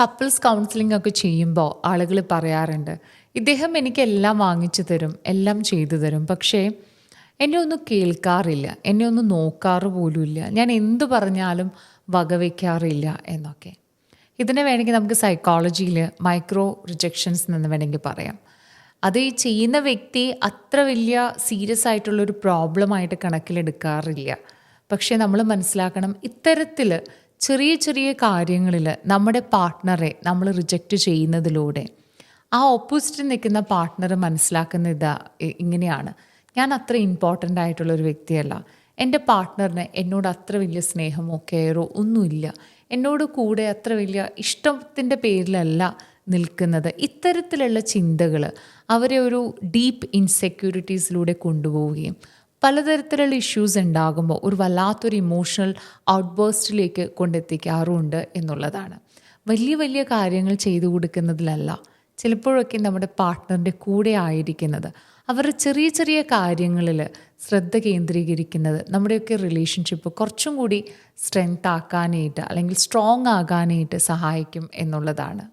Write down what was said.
Couples counselling ഒക്കെ ചെയ്യുമ്പോൾ ആളുകൾ പറയാറുണ്ട് ഇദ്ദേഹം എനിക്ക് എല്ലാം വാങ്ങിച്ചു തരും എല്ലാം ചെയ്തു തരും പക്ഷേ എന്നെ ഒന്നും കേൾക്കാറില്ല എന്നെ ഒന്നും നോക്കാറ് പോലുമില്ല ഞാൻ എന്തു പറഞ്ഞാലും വകവയ്ക്കാറില്ല എന്നൊക്കെ. ഇതിനെ വേണമെങ്കിൽ നമുക്ക് സൈക്കോളജിയിൽ മൈക്രോ റിജക്ഷൻസ് എന്ന് വേണമെങ്കിൽ പറയാം. അത് ഈ ചെയ്യുന്ന വ്യക്തി അത്ര വലിയ സീരിയസ് ആയിട്ടുള്ളൊരു പ്രോബ്ലമായിട്ട് കണക്കിലെടുക്കാറില്ല. പക്ഷേ നമ്മൾ മനസ്സിലാക്കണം ഇത്തരത്തിൽ ചെറിയ ചെറിയ കാര്യങ്ങളിൽ നമ്മുടെ പാർട്ട്ണറെ നമ്മൾ റിജക്റ്റ് ചെയ്യുന്നതിലൂടെ ആ ഓപ്പോസിറ്റ് നിൽക്കുന്ന പാർട്ട്ണർ മനസ്സിലാക്കുന്ന ഇതാ ഇങ്ങനെയാണ്. ഞാൻ അത്ര ഇമ്പോർട്ടന്റ് ആയിട്ടുള്ള ഒരു വ്യക്തിയല്ല. എന്റെ പാർട്ട്ണറിന് എന്നോട് അത്ര വലിയ സ്നേഹമോ കെയറോ ഒന്നുമില്ല. എന്നോട് കൂടെ അത്ര വലിയ ഇഷ്ടത്തിന്റെ പേരിലല്ല നിൽക്കുന്നത്. ഇത്തരത്തിലുള്ള ചിന്തകൾ അവരെ ഒരു ഡീപ്പ് ഇൻസെക്യൂരിറ്റീസിലൂടെ കൊണ്ടുപോവുകയും പലതരത്തിലുള്ള ഇഷ്യൂസ് ഉണ്ടാകുമ്പോൾ ഒരു വല്ലാത്തൊരു ഇമോഷണൽ ഔട്ട്ബേസ്റ്റിലേക്ക് കൊണ്ടെത്തിക്കാറുമുണ്ട് എന്നുള്ളതാണ്. വലിയ വലിയ കാര്യങ്ങൾ ചെയ്തു കൊടുക്കുന്നതിലല്ല ചിലപ്പോഴൊക്കെ നമ്മുടെ പാർട്ട്ണറിന്റെ കൂടെ ആയിരിക്കുന്നത് അവരുടെ ചെറിയ ചെറിയ കാര്യങ്ങളിൽ ശ്രദ്ധ കേന്ദ്രീകരിക്കുന്നത് നമ്മുടെയൊക്കെ റിലേഷൻഷിപ്പ് കുറച്ചും കൂടി സ്ട്രെങ്ത് ആക്കാനായിട്ട് അല്ലെങ്കിൽ സ്ട്രോങ് ആകാനായിട്ട് സഹായിക്കും എന്നുള്ളതാണ്.